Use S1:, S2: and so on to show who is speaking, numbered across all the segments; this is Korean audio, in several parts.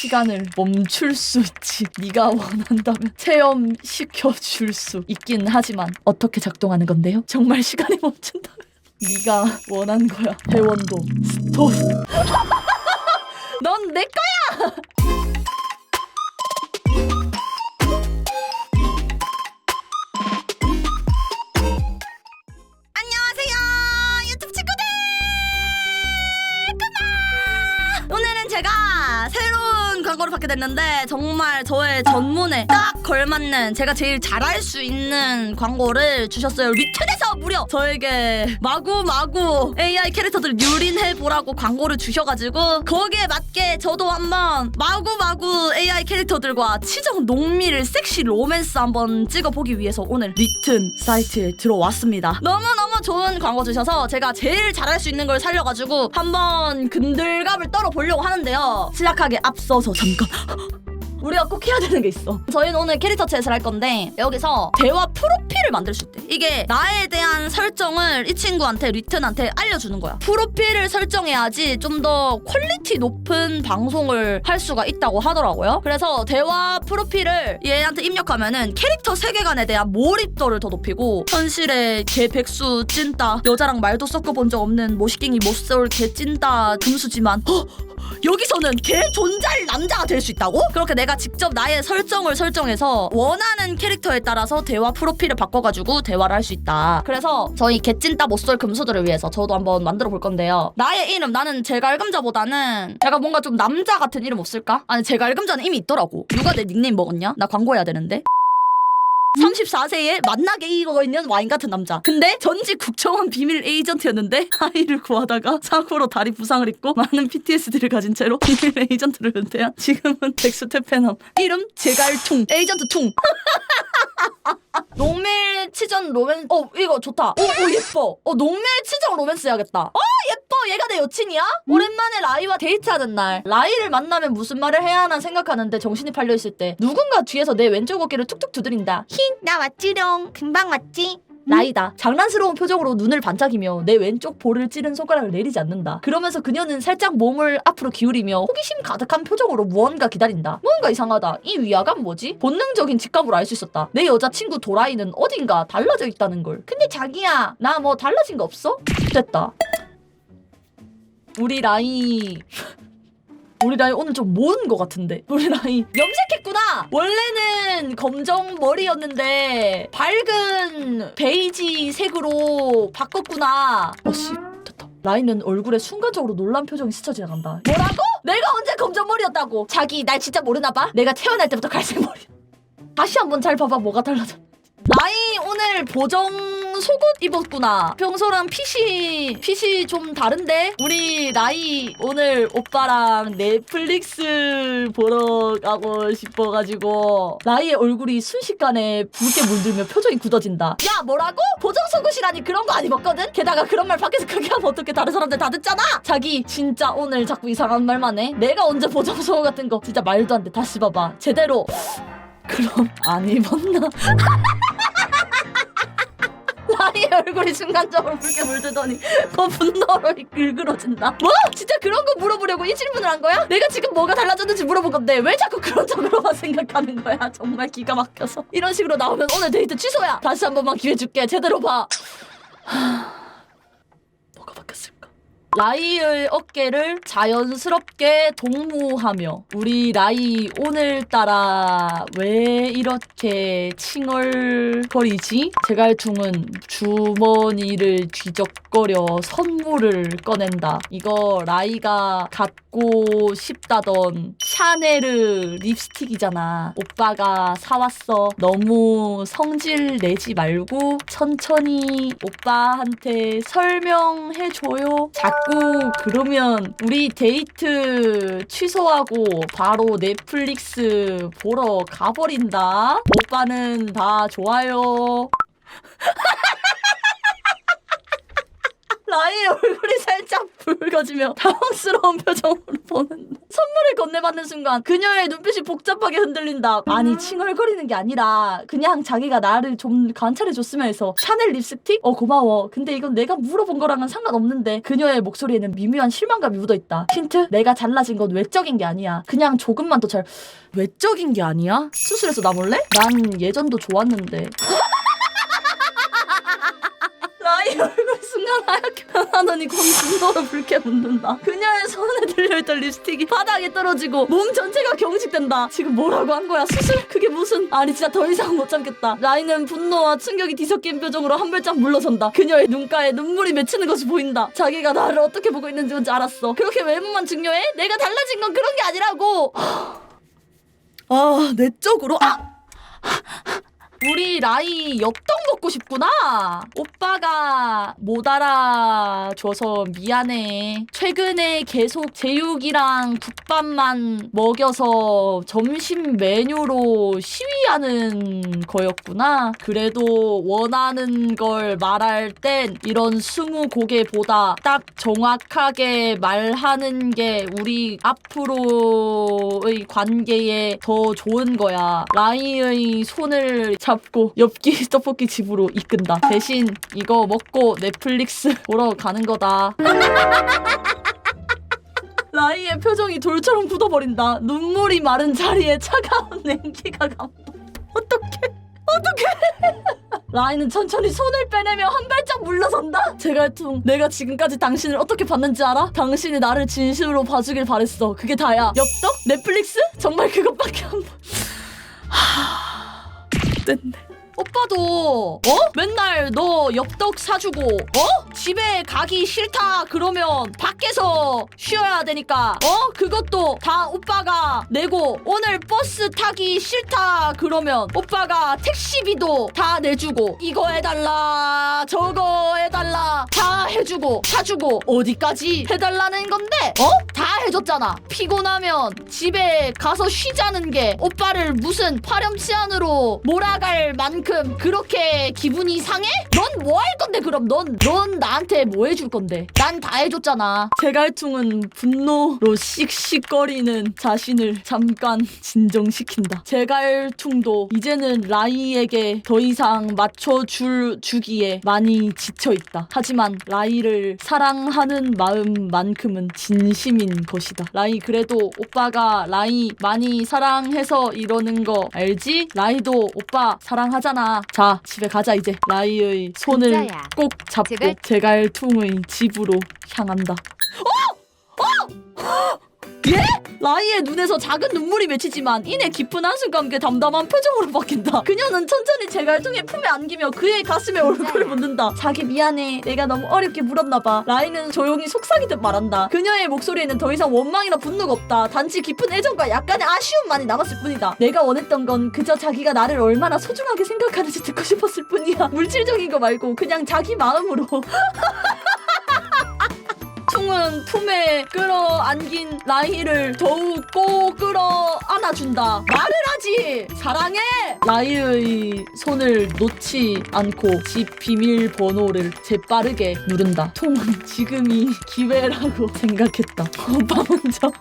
S1: 시간을 멈출 수 있지. 네가 원한다면 체험시켜 줄 수 있긴 하지만 어떻게 작동하는 건데요? 정말 시간이 멈춘다면 네가 원한 거야. 회원도 스톱. 넌 내 거야.
S2: 광고를 받게 됐는데 정말 저의 전문에 딱 걸맞는 제가 제일 잘할 수 있는 광고를 주셨어요. 리튼에서 무려 저에게 마구마구 AI 캐릭터들 유린해 보라고 광고를 주셔가지고 거기에 맞게 저도 한번 마구마구 AI 캐릭터들과 치정 농밀 섹시 로맨스 한번 찍어보기 위해서 오늘 리튼 사이트에 들어왔습니다. 너무너무 좋은 광고 주셔서 제가 제일 잘할 수 있는 걸 살려가지고 한번 근들감을 떨어보려고 하는데요. 시작하기 앞서서 잠깐 우리가 꼭 해야 되는 게 있어. 저희는 오늘 캐릭터 챗을 할 건데 여기서 대화 프로필을 만들 수 있대. 이게 나에 대한 설정을 이 친구한테 리튼한테 알려주는 거야. 프로필을 설정해야지 좀 더 퀄리티 높은 방송을 할 수가 있다고 하더라고요. 그래서 대화 프로필을 얘한테 입력하면은 캐릭터 세계관에 대한 몰입도를 더 높이고 현실의 개 백수 찐따 여자랑 말도 섞어본 적 없는 모시갱이 못쏠 개 찐따 금수지만 헉! 여기서는 걔 존잘 남자가 될 수 있다고? 그렇게 내가 직접 나의 설정을 설정해서 원하는 캐릭터에 따라서 대화 프로필을 바꿔가지고 대화를 할 수 있다. 그래서 저희 개찐따 못쏠 금수들을 위해서 저도 한번 만들어 볼 건데요. 나의 이름 나는 제갈금자보다는 제가 뭔가 좀 남자 같은 이름 없을까? 아니 제갈금자는 이미 있더라고. 누가 내 닉네임 먹었냐? 나 광고해야 되는데. 34세에 만나게 이거 있는 와인 같은 남자. 근데 전직 국정원 비밀 에이전트였는데 아이를 구하다가 사고로 다리 부상을 입고 많은 PTSD를 가진 채로 비밀 에이전트를 은퇴한 지금은 백수태페남. 이름 제갈퉁. 에이전트 퉁. 농밀 치전 로맨 어 이거 좋다. 오, 오 예뻐. 어 농밀 치전 로맨스 해야겠다. 어 내 여친이야? 오랜만에 라이와 데이트하는 날. 라이를 만나면 무슨 말을 해야 하나 생각하는데 정신이 팔려 있을 때 누군가 뒤에서 내 왼쪽 어깨를 툭툭 두드린다. 힝, 나 왔지롱. 금방 왔지. 라이다. 장난스러운 표정으로 눈을 반짝이며 내 왼쪽 볼을 찌른 손가락을 내리지 않는다. 그러면서 그녀는 살짝 몸을 앞으로 기울이며 호기심 가득한 표정으로 무언가 기다린다. 뭔가 이상하다. 이 위화감 뭐지? 본능적인 직감으로 알 수 있었다. 내 여자친구 도라이는 어딘가 달라져 있다는 걸. 근데 자기야, 나 뭐 달라진 거 없어? 됐다. 우리 라이 우리 라이 오늘 좀 모은 것 같은데? 우리 라이 염색했구나! 원래는 검정 머리였는데 밝은 베이지 색으로 바꿨구나. 어씨 됐다. 라이는 얼굴에 순간적으로 놀란 표정이 스쳐 지나간다. 뭐라고? 내가 언제 검정 머리였다고? 자기 날 진짜 모르나 봐? 내가 태어날 때부터 갈색 머리. 다시 한번 잘 봐봐 뭐가 달라져. 라이 오늘 보정 속옷 입었구나. 평소랑 핏이 핏이 좀 다른데 우리 라이 오늘 오빠랑 넷플릭스 보러 가고 싶어가지고 라이의 얼굴이 순식간에 붉게 물들며 표정이 굳어진다. 야 뭐라고? 보정 속옷이라니 그런 거 안 입었거든? 게다가 그런 말 밖에서 크게 하면 어떻게 다른 사람들 다 듣잖아. 자기 진짜 오늘 자꾸 이상한 말만 해. 내가 언제 보정 속옷 같은 거 진짜 말도 안 돼. 다시 봐봐. 제대로. 그럼 안 입었나? 라이의 얼굴이 순간적으로 붉게 물들더니 그 분노로 긁그러진다. 뭐? 진짜 그런 거 물어보려고 이 질문을 한 거야? 내가 지금 뭐가 달라졌는지 물어본 건데 왜 자꾸 그런 쪽으로만 생각하는 거야? 정말 기가 막혀서. 이런 식으로 나오면 오늘 데이트 취소야. 다시 한 번만 기회 줄게. 제대로 봐. 하... 라이의 어깨를 자연스럽게 동무하며 우리 라이 오늘따라 왜 이렇게 칭얼거리지? 제갈퉁은 주머니를 뒤적거려 선물을 꺼낸다. 이거 라이가 갖고 싶다던 샤네르 립스틱이잖아. 오빠가 사왔어. 너무 성질 내지 말고 천천히 오빠한테 설명해줘요. 자꾸 그러면 우리 데이트 취소하고 바로 넷플릭스 보러 가버린다. 오빠는 다 좋아요. 라이의 얼굴이 살짝 붉어지며 당황스러운 표정으로 보는다. 선물을 건네받는 순간 그녀의 눈빛이 복잡하게 흔들린다. 아니 칭얼거리는 게 아니라 그냥 자기가 나를 좀 관찰해줬으면 해서 샤넬 립스틱? 어 고마워. 근데 이건 내가 물어본 거랑은 상관없는데 그녀의 목소리에는 미묘한 실망감이 묻어있다. 힌트? 내가 잘라진 건 외적인 게 아니야. 그냥 조금만 더 잘... 외적인 게 아니야? 수술해서 나 몰래? 난 예전도 좋았는데. 라이 얼굴 순간 하얗게 변하더니 곧 분노로 붉게 묻는다. 그녀의 손에 들려있던 립스틱이 바닥에 떨어지고 몸 전체가 경직된다. 지금 뭐라고 한 거야? 수술? 그게 무슨? 아니 진짜 더 이상 못 참겠다. 라이는 분노와 충격이 뒤섞인 표정으로 한 발짝 물러선다. 그녀의 눈가에 눈물이 맺히는 것이 보인다. 자기가 나를 어떻게 보고 있는지 뭔지 알았어. 그렇게 외모만 중요해? 내가 달라진 건 그런 게 아니라고. 아 내적으로 아. 우리 라이 엽떡 먹고 싶구나. 오빠가 못 알아줘서 미안해. 최근에 계속 제육이랑 국밥만 먹여서 점심 메뉴로 시위하는 거였구나. 그래도 원하는 걸 말할 땐 이런 스무 고개보다 딱 정확하게 말하는 게 우리 앞으로의 관계에 더 좋은 거야. 라이의 손을 잡고 엽기 떡볶이 집으로 이끈다. 대신 이거 먹고 넷플릭스 보러 가는 거다. 라이의 표정이 돌처럼 굳어버린다. 눈물이 마른 자리에 차가운 냉기가 감다. 어떡해? 어떡해? 라이는 천천히 손을 빼내며 한 발짝 물러선다. 제갈퉁, 내가 지금까지 당신을 어떻게 봤는지 알아? 당신이 나를 진심으로 봐주길 바랬어. 그게 다야. 엽떡? 넷플릭스? 정말 그것밖에 안 봐. 하... 됐네. 오빠도 어? 맨날 너 엽떡 사주고 어? 집에 가기 싫다 그러면 밖에서 쉬어야 되니까 어? 그것도 다 오빠가 내고 오늘 버스 타기 싫다 그러면 오빠가 택시비도 다 내주고 이거 해달라 저거 해달라 다 해주고 사주고 어디까지 해달라는 건데 어? 다 해줬잖아 피곤하면 집에 가서 쉬자는 게 오빠를 무슨 파렴치한으로 몰아갈 만큼 그렇게 기분이 상해? 넌 뭐 할 건데 그럼? 넌 넌 나한테 뭐 해줄 건데? 난 다 해줬잖아. 제갈퉁은 분노로 씩씩거리는 자신을 잠깐 진정시킨다. 제갈퉁도 이제는 라이에게 더 이상 맞춰줄 주기에 많이 지쳐있다. 하지만 라이를 사랑하는 마음만큼은 진심인 것이다. 라이 그래도 오빠가 라이 많이 사랑해서 이러는 거 알지? 라이도 오빠 사랑하잖아 자 집에 가자 이제. 라이의 손을
S3: 진짜야.
S2: 꼭 잡고
S3: 제갈-
S2: 제갈퉁의 집으로 향한다 예? 라이의 눈에서 작은 눈물이 맺히지만 이내 깊은 한숨과 함께 담담한 표정으로 바뀐다. 그녀는 천천히 제 갈통의 품에 안기며 그의 가슴에 얼굴을 묻는다. 자기 미안해. 내가 너무 어렵게 물었나봐. 라이는 조용히 속삭이듯 말한다. 그녀의 목소리에는 더 이상 원망이나 분노가 없다. 단지 깊은 애정과 약간의 아쉬움만이 남았을 뿐이다. 내가 원했던 건 그저 자기가 나를 얼마나 소중하게 생각하는지 듣고 싶었을 뿐이야. 물질적인 거 말고 그냥 자기 마음으로. 퉁은 품에 끌어안긴 라이를 더욱 꼭 끌어 안아준다. 말을 하지. 사랑해. 라이의 손을 놓지 않고 집 비밀번호를 재빠르게 누른다. 퉁은 지금이 기회라고 생각했다. 오빠 먼저.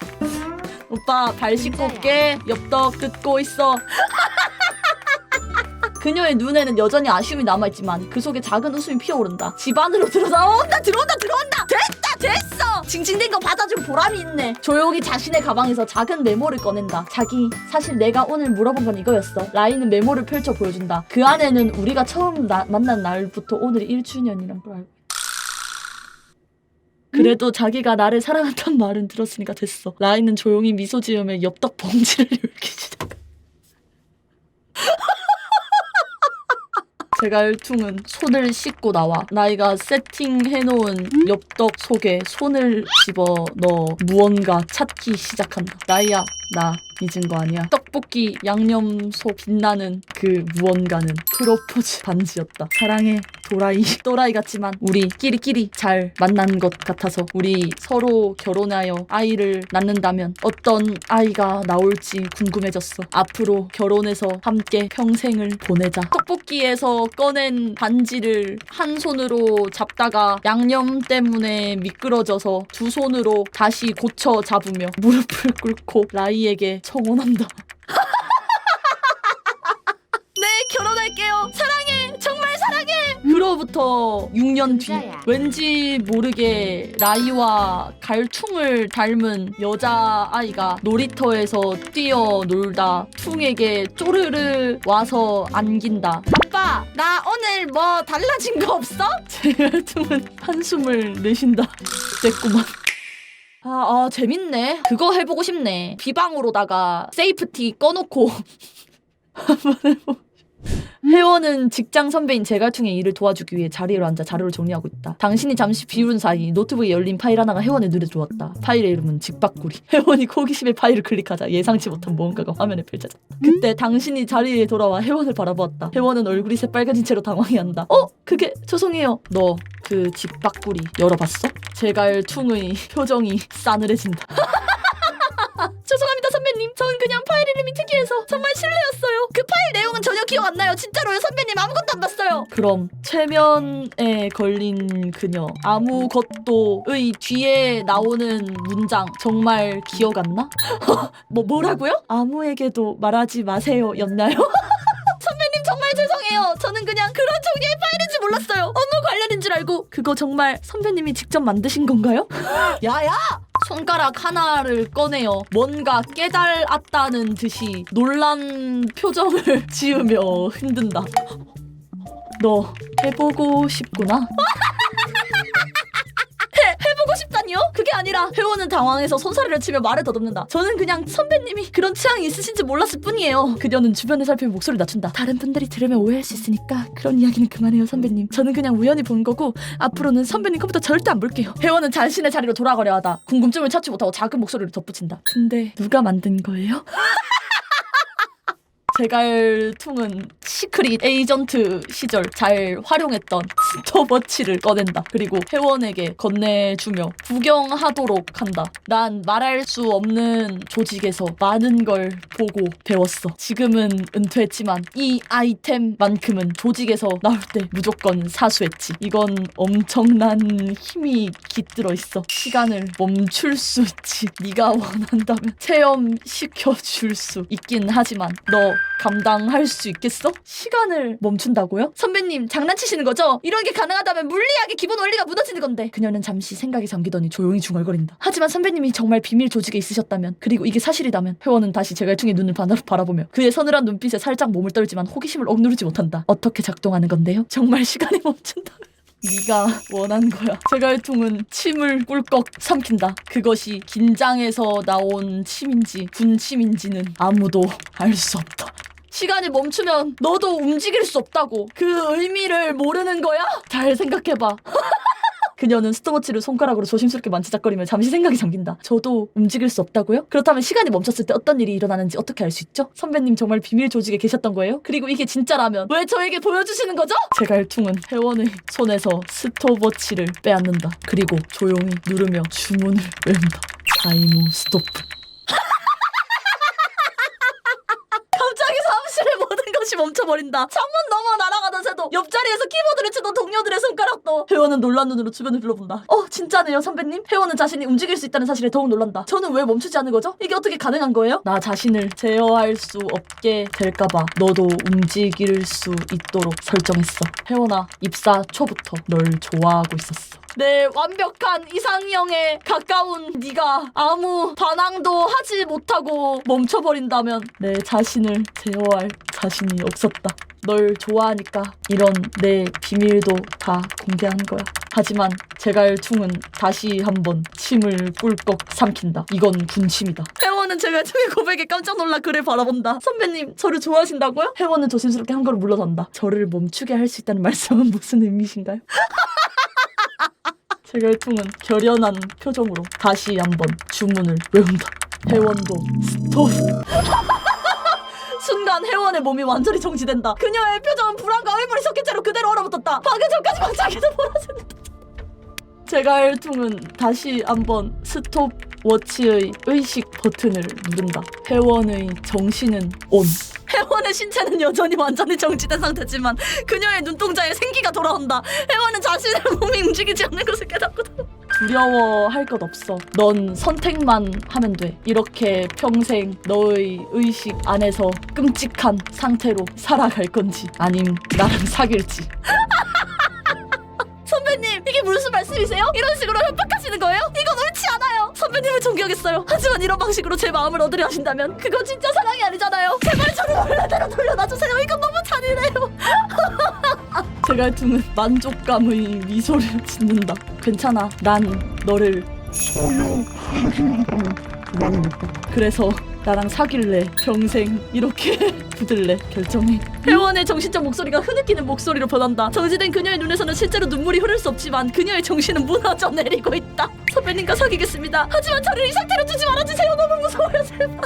S2: 오빠 발 씻고 올게. 엽떡 듣고 있어. 그녀의 눈에는 여전히 아쉬움이 남아있지만 그 속에 작은 웃음이 피어오른다. 집 안으로 들어온다, 들어온다, 들어온다. 됐다, 됐어. 징징댄 거 받아준 보람이 있네. 조용히 자신의 가방에서 작은 메모를 꺼낸다. 자기, 사실 내가 오늘 물어본 건 이거였어. 라이는 메모를 펼쳐 보여준다. 그 안에는 우리가 처음 나- 만난 날부터 오늘이 1주년이란 걸. 그래도 자기가 나를 사랑한다는 말은 들었으니까 됐어. 라이는 조용히 미소 지으며 엽떡 봉지를 열기 시작. 제갈퉁은 손을 씻고 나와 나이가 세팅해놓은 엽떡 속에 손을 집어 넣어 무언가 찾기 시작한다. 나이야, 나 잊은 거 아니야. 떡볶이 양념소 빛나는 그 무언가는 프로포즈 반지였다. 사랑해 도라이 또라이 같지만 우리 끼리끼리 잘 만난 것 같아서 우리 서로 결혼하여 아이를 낳는다면 어떤 아이가 나올지 궁금해졌어. 앞으로 결혼해서 함께 평생을 보내자. 떡볶이에서 꺼낸 반지를 한 손으로 잡다가 양념 때문에 미끄러져서 두 손으로 다시 고쳐 잡으며 무릎을 꿇고 라이 에게 청혼한다.
S4: 네 결혼할게요. 사랑해. 정말 사랑해.
S2: 그로부터 6년 뒤
S3: 진짜야.
S2: 왠지 모르게 라이와 갈퉁을 닮은 여자아이가 놀이터에서 뛰어놀다 퉁에게 쪼르르 와서 안긴다. 아빠 나 오늘 뭐 달라진 거 없어? 제갈퉁은 한숨을 내쉰다. 됐구만. 아, 아 재밌네. 그거 해보고 싶네. 비방으로다가 세이프티 꺼놓고 한번 해보. 회원은 직장 선배인 제갈퉁의 일을 도와주기 위해 자리로 앉아 자료를 정리하고 있다. 당신이 잠시 비운 사이 노트북에 열린 파일 하나가 회원의 눈에 들어왔다. 파일의 이름은 직박구리. 회원이 호기심에 파일을 클릭하자 예상치 못한 무언가가 화면에 펼쳐졌다. 그때 당신이 자리에 돌아와 회원을 바라보았다. 회원은 얼굴이 새빨개진 채로 당황해한다. 어? 그게 죄송해요. 너 그 직박구리 열어봤어? 제갈퉁의 표정이 싸늘해진다. 죄송합니다 선배님. 전 그냥 파일 이름이 특이해서 정말 실례였어요. 그 파일 기억 안 나요. 진짜로요 선배님 아무것도 안 봤어요. 그럼 최면에 걸린 그녀 아무것도의 뒤에 나오는 문장 정말 기억 안 나? 뭐 뭐라고요? 아무에게도 말하지 마세요 였나요? 선배님 정말 죄송해요. 저는 그냥 그런 종류의 파일인지 몰랐어요. 업무 관련인 줄 알고. 그거 정말 선배님이 직접 만드신 건가요? 야야! 손가락 하나를 꺼내어 뭔가 깨달았다는 듯이 놀란 표정을 지으며 흔든다. 너 해보고 싶구나? 아니라 회원은 당황해서 손사래를 치며 말을 더듬는다. 저는 그냥 선배님이 그런 취향이 있으신지 몰랐을 뿐이에요. 그녀는 주변을 살피며 목소리를 낮춘다. 다른 분들이 들으면 오해할 수 있으니까 그런 이야기는 그만해요, 선배님. 저는 그냥 우연히 본 거고 앞으로는 선배님 컴퓨터 절대 안 볼게요. 회원은 자신의 자리로 돌아가려 하다 궁금증을 찾지 못하고 작은 목소리를 덧붙인다. 근데 누가 만든 거예요? 제갈퉁은 시크릿 에이전트 시절 잘 활용했던 스톱워치를 꺼낸다. 그리고 회원에게 건네주며 구경하도록 한다. 난 말할 수 없는 조직에서 많은 걸 보고 배웠어. 지금은 은퇴했지만 이 아이템만큼은 조직에서 나올 때 무조건 사수했지. 이건 엄청난 힘이 깃들어 있어. 시간을 멈출 수 있지. 네가 원한다면 체험시켜줄 수 있긴 하지만 너 감당할 수 있겠어? 시간을 멈춘다고요? 선배님 장난치시는 거죠? 이런 게 가능하다면 물리학의 기본 원리가 무너지는 건데 그녀는 잠시 생각에 잠기더니 조용히 중얼거린다 하지만 선배님이 정말 비밀 조직에 있으셨다면 그리고 이게 사실이라면 회원은 다시 제갈퉁의 눈을 바라- 바라 보며 그의 서늘한 눈빛에 살짝 몸을 떨지만 호기심을 억누르지 못한다 어떻게 작동하는 건데요? 정말 시간이 멈춘다면 네가 원한 거야. 제갈퉁은 침을 꿀꺽 삼킨다. 그것이 긴장해서 나온 침인지 군침인지는 아무도 알 수 없다. 시간이 멈추면 너도 움직일 수 없다고. 그 의미를 모르는 거야? 잘 생각해봐. 그녀는 스톱워치를 손가락으로 조심스럽게 만지작거리며 잠시 생각이 잠긴다. 저도 움직일 수 없다고요? 그렇다면 시간이 멈췄을 때 어떤 일이 일어나는지 어떻게 알 수 있죠? 선배님 정말 비밀 조직에 계셨던 거예요? 그리고 이게 진짜라면 왜 저에게 보여주시는 거죠? 제갈퉁은 회원의 손에서 스톱워치를 빼앗는다. 그리고 조용히 누르며 주문을 외운다. 타이무 스토 사무실의 모든 것이 멈춰버린다. 창문 넘어 날아가던 새도 옆자리에서 키보드를 치던 동료들의 손가락도 회원은 놀란 눈으로 주변을 둘러본다. 어 진짜네요 선배님? 회원은 자신이 움직일 수 있다는 사실에 더욱 놀란다. 저는 왜 멈추지 않는 거죠? 이게 어떻게 가능한 거예요? 나 자신을 제어할 수 없게 될까봐 너도 움직일 수 있도록 설정했어. 회원아 입사 초부터 널 좋아하고 있었어. 내 완벽한 이상형에 가까운 네가 아무 반항도 하지 못하고 멈춰버린다면 내 자신을 제어할 자신이 없었다. 널 좋아하니까 이런 내 비밀도 다 공개한 거야. 하지만 제갈퉁은 다시 한번 침을 꿀꺽 삼킨다. 이건 군침이다. 회원은 제갈퉁의 고백에 깜짝 놀라 그를 바라본다. 선배님, 저를 좋아하신다고요? 회원은 조심스럽게 한 걸음 물러선다. 저를 멈추게 할 수 있다는 말씀은 무슨 의미신가요? 제갈퉁은 결연한 표정으로 다시 한번 주문을 외운다. 회원도 스톱 순간 회원의 몸이 완전히 정지된다. 그녀의 표정은 불안과 의문이 섞인 채로 그대로 얼어붙었다. 방금 전까지 반짝이도 보라색이다 제가 일통은 다시 한번 스톱 워치의 의식 버튼을 누른다. 회원의 정신은 온. 회원의 신체는 여전히 완전히 정지된 상태지만 그녀의 눈동자에 생기가 돌아온다. 회원은 자신의 몸이 움직이지 않는 것을 깨닫거든 두려워할 것 없어. 넌 선택만 하면 돼. 이렇게 평생 너의 의식 안에서 끔찍한 상태로 살아갈 건지 아님 나랑 사귈지. 선배님 이게 무슨 말씀이세요? 이런 식으로 협박하시는 거예요? 이건 옳지 않아요. 선배님을 존경했어요. 하지만 이런 방식으로 제 마음을 얻으려 하신다면 그건 진짜 사랑이 아니잖아요. 제발 저를 원래대로 돌려놔주세요. 이건 너무 잔인해요. 제갈퉁은 만족감의 미소를 짓는다. 괜찮아. 난 너를 그래서 나랑 사귈래. 평생 이렇게 붙을래. 결정해. 회원의 정신적 목소리가 흐느끼는 목소리로 변한다. 정지된 그녀의 눈에서는 실제로 눈물이 흐를 수 없지만 그녀의 정신은 무너져 내리고 있다. 선배님과 사귀겠습니다. 하지만 저를 이 상태로 두지 말아주세요. 너무 무서워요. 제발.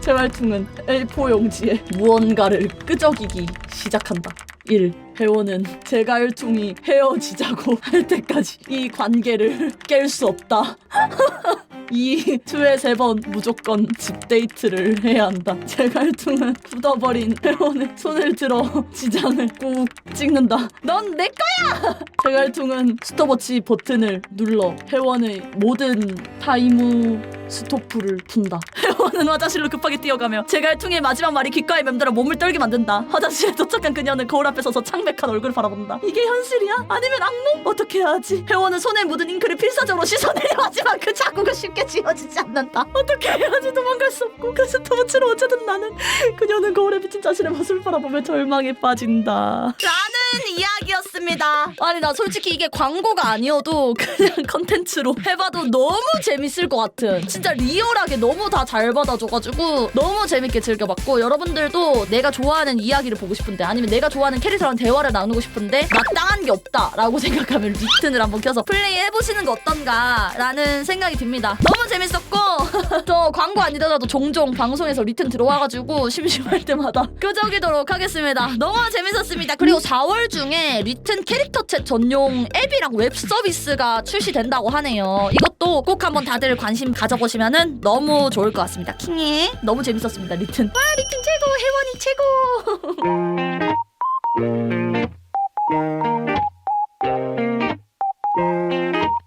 S2: 제말퉁은 L4 용지에 무언가를 끄적이기 시작한다. 1. 회원은 제갈퉁이 헤어지자고 할 때까지 이 관계를 깰 수 없다. 2. 투에 세 번 무조건 집 데이트를 해야 한다. 제갈퉁은 굳어버린 회원의 손을 들어 지장을 꾹 찍는다. 넌 내 거야! 제갈퉁은 스톱워치 버튼을 눌러 회원의 모든 타이무 스토프를 푼다. 회원은 화장실로 급하게 뛰어가며 제갈퉁의 마지막 말이 귓가에 맴돌아 몸을 떨게 만든다. 화장실에 도착한 그녀는 거울 앞에 서서 창백한 얼굴을 바라본다. 이게 현실이야? 아니면 악몽? 어떻게 해야 하지? 회원은 손에 묻은 잉크를 필사적으로 씻어내려 하지만 그 자국은 쉽게 지워지지 않는다. 어떻게 해야지 도망갈 수 없고 그 스토브치로 어쨌든 나는 그녀는 거울에 비친 자신의 모습을 바라보며 절망에 빠진다.
S4: 라는 이야기였습니다. 아니 나 솔직히 이게 광고가 아니어도 그냥 컨텐츠로 해봐도 너무 재밌을 것 같은 진짜 리얼하게 너무 다 잘 받아줘가지고 너무 재밌게 즐겨봤고 여러분들도 내가 좋아하는 이야기를 보고 싶은데 아니면 내가 좋아하는 캐릭터랑 대화를 나누고 싶은데 마땅한 게 없다라고 생각하면 리튼을 한번 켜서 플레이 해보시는 거 어떤가라는 생각이 듭니다. 너무 재밌었고 저 광고 아니더라도 종종 방송에서 리튼 들어와가지고 심심할 때마다 끄적이도록 하겠습니다. 너무 재밌었습니다. 그리고 음. 4월 중에 리튼 캐릭터 챗 전용 앱이랑 웹 서비스가 출시된다고 하네요. 이것도 꼭 한번 다들 관심 가져보시면 너무 좋을 것 같습니다. 킹이 너무 재밌었습니다. 리튼. 와 리튼 최고 혜원이 최고.